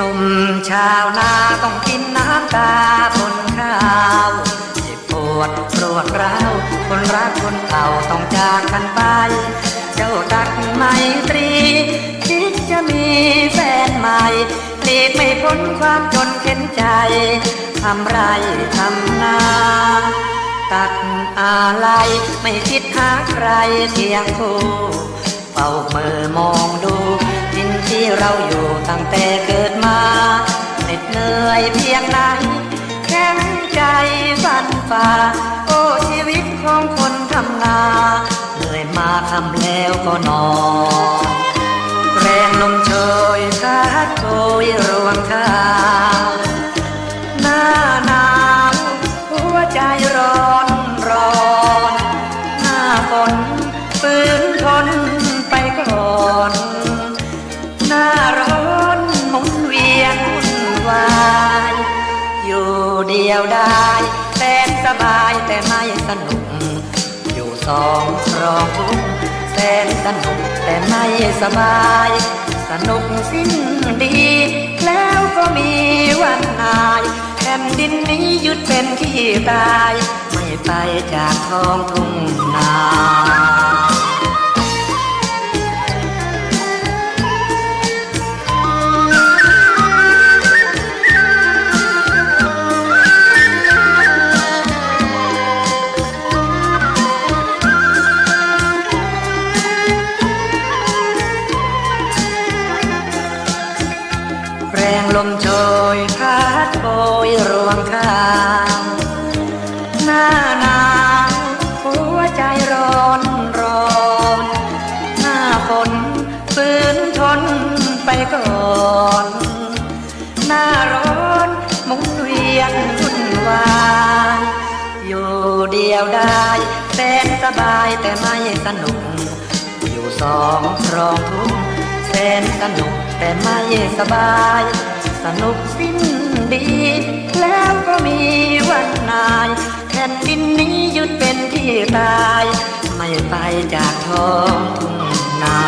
นมชาวนาต้องกินน้ำตาบนข้าวเจ็บปวดปวดร้าวคนรักคนเก่าต้องจากกันไป เจ้าตักไม่ตรี คิดจะมีแฟนใหม่หลีกไม่พ้นความจนเข็นใจทำไรทำนาตัดอะไรไม่คิดหาใครเทียงคู่เฝ้ามือมองดู เราอยู่ตั้งแต่เกิดมาเหน็ดเหนื่อยเพียงไหนแข็งใจสั่นฝ่าโอ้ชีวิตของคนทำนาเหนื่อยมาทำแล้วก็นอนแรงลมโชยพัดโกยรวงข้าวหน้าหนาวหัวใจร้อนร้อนหน้าฝนฝืนท หน้าร้อนหมุนเวียนวุ่นวาย อยู่เดียวได้แสนสบายแต่ไม่สนุก อยู่สองครองทุกแสนสนุกแต่ไม่สบาย สนุกสิ้นดี แล้วก็มีวันนายแผ่นดินนี้หยุดเป็นที่ตาย ไม่ไปจากท้องทุ่งนา ลมโชยพัดโบยรวงข้าวหน้าหนาวหัวใจร้อนร้อนหน้าฝนฝืนทนไปก่อนหน้าร้อนมุนเวียนวุ่นวายอยู่เดียวได้แสนสบายแต่ไม่สนุก อยู่สองครองทุกข์แสนสนุกแต่ไม่สบาย สนุกสิ้นดี แล้วก็มีวันนายแผ่นดินนี้ยุดเป็นที่ตาย ไม่ไปจากท้องทุ่งนา